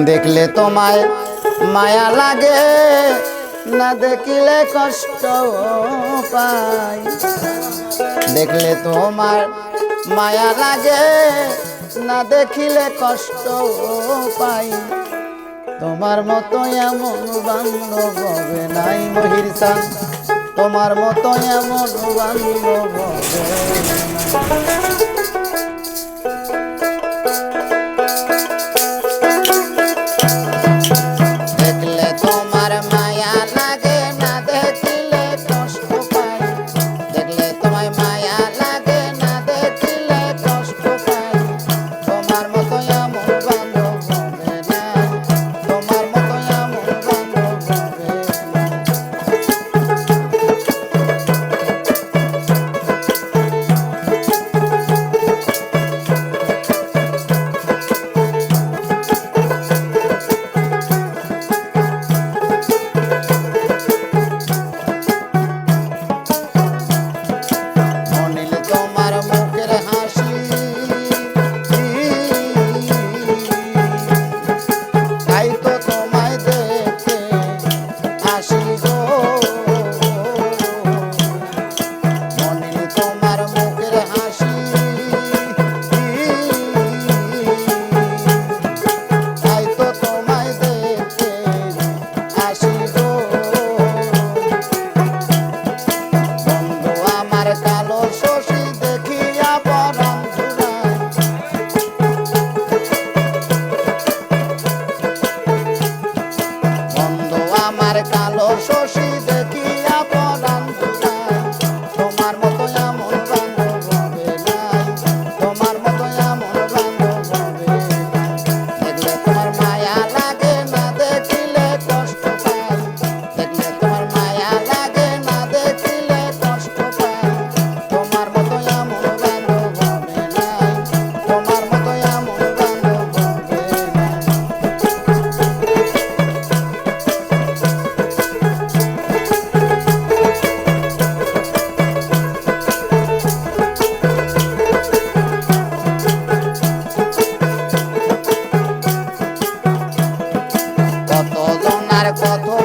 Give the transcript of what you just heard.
দেখলে তোমায় মায়া লাগে, না দেখিলে কষ্ট পাই দেখলে তোমার মায়া লাগে, না দেখিলে কষ্ট পাই তোমার মতো এমন বান্ধব হবে নাই মহির তোমার মতো এমন বান্ধব। adoro.